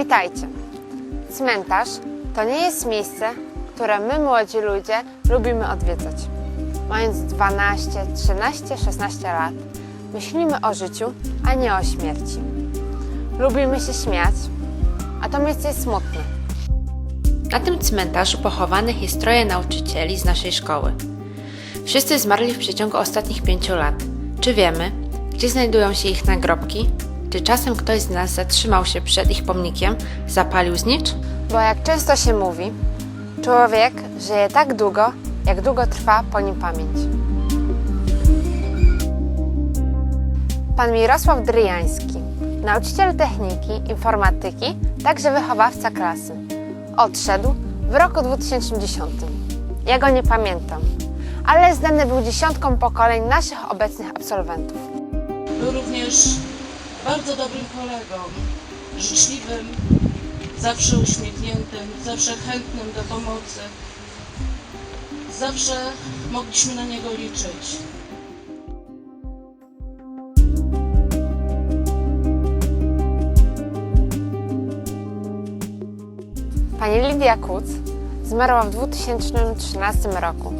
Pamiętajcie, cmentarz to nie jest miejsce, które my młodzi ludzie lubimy odwiedzać. Mając 12, 13, 16 lat, myślimy o życiu, a nie o śmierci. Lubimy się śmiać, a to miejsce jest smutne. Na tym cmentarzu pochowanych jest troje nauczycieli z naszej szkoły. Wszyscy zmarli w przeciągu ostatnich pięciu lat. Czy wiemy, gdzie znajdują się ich nagrobki? Czy czasem ktoś z nas zatrzymał się przed ich pomnikiem, zapalił znicz? Bo jak często się mówi, człowiek żyje tak długo, jak długo trwa po nim pamięć. Pan Mirosław Dryjański, nauczyciel techniki, informatyki, także wychowawca klasy. Odszedł w roku 2010. Ja go nie pamiętam, ale znany był dziesiątką pokoleń naszych obecnych absolwentów. Był również bardzo dobrym kolegą, życzliwym, zawsze uśmiechniętym, zawsze chętnym do pomocy. Zawsze mogliśmy na niego liczyć. Pani Lidia Kuc zmarła w 2013 roku.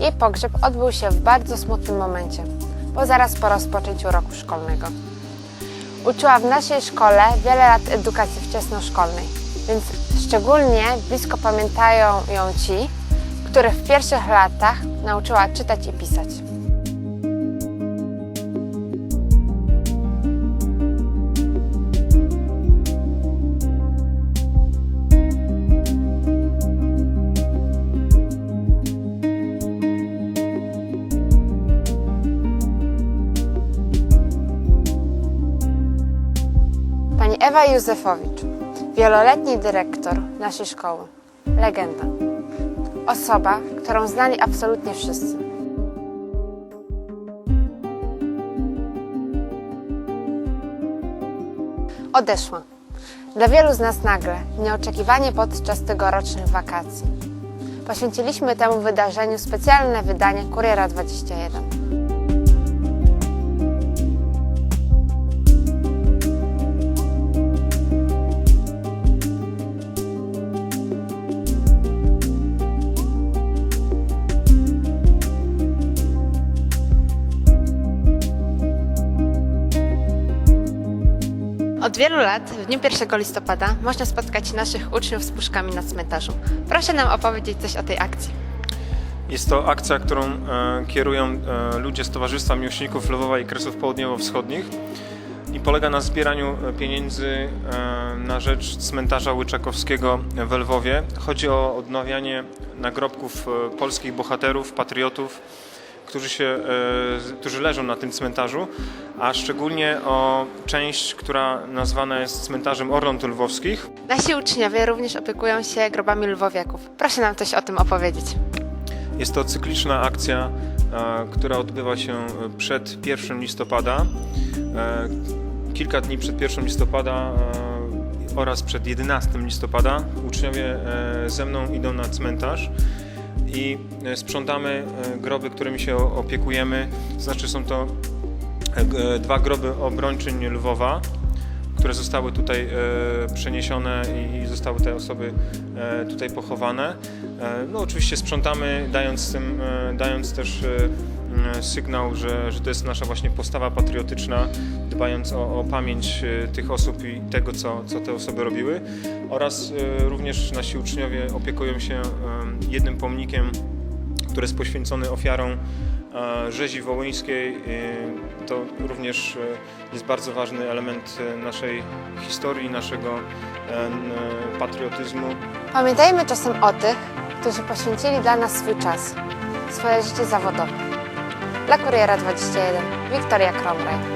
Jej pogrzeb odbył się w bardzo smutnym momencie, bo zaraz po rozpoczęciu roku szkolnego. Uczyła w naszej szkole wiele lat edukacji wczesnoszkolnej, więc szczególnie blisko pamiętają ją ci, których w pierwszych latach nauczyła czytać i pisać. Pani Ewa Józefowicz, wieloletni dyrektor naszej szkoły. Legenda. Osoba, którą znali absolutnie wszyscy. Odeszła. Dla wielu z nas nagle, nieoczekiwanie podczas tegorocznych wakacji. Poświęciliśmy temu wydarzeniu specjalne wydanie Kuriera 21. wielu lat, w dniu 1 listopada, można spotkać naszych uczniów z puszkami na cmentarzu. Proszę nam opowiedzieć coś o tej akcji. Jest to akcja, którą e, kierują e, ludzie z Towarzystwa Miłośników Lwowa i Kresów Południowo-Wschodnich i polega na zbieraniu e, pieniędzy e, na rzecz cmentarza Łyczakowskiego w Lwowie. Chodzi o odnawianie nagrobków e, polskich bohaterów, patriotów, którzy, się, e, którzy leżą na tym cmentarzu, a szczególnie o część, która nazwana jest cmentarzem Orląt Lwowskich. Nasi uczniowie również opiekują się grobami lwowiaków. Proszę nam coś o tym opowiedzieć. Jest to cykliczna akcja, e, która odbywa się przed 1 listopada, e, kilka dni przed 1 listopada oraz przed 11 listopada. Uczniowie ze mną idą na cmentarz i e, sprzątamy e, groby, którymi się opiekujemy. Znaczy są to e, dwa groby obrończyń Lwowa, które zostały tutaj przeniesione i zostały te osoby tutaj pochowane. No oczywiście sprzątamy, dając, tym, dając też sygnał, że, że to jest nasza właśnie postawa patriotyczna, dbając o, o pamięć e, tych osób i tego, co, co te osoby robiły. Oraz e, również nasi uczniowie opiekują się e, jednym pomnikiem, który jest poświęcony ofiarom e, rzezi wołyńskiej. E, To również e, jest bardzo ważny element e, naszej historii, naszego e, patriotyzmu. Pamiętajmy czasem o tych, którzy poświęcili dla nas swój czas, swoje życie zawodowe. Dla Kuriera 21, Wiktoria Kromraj.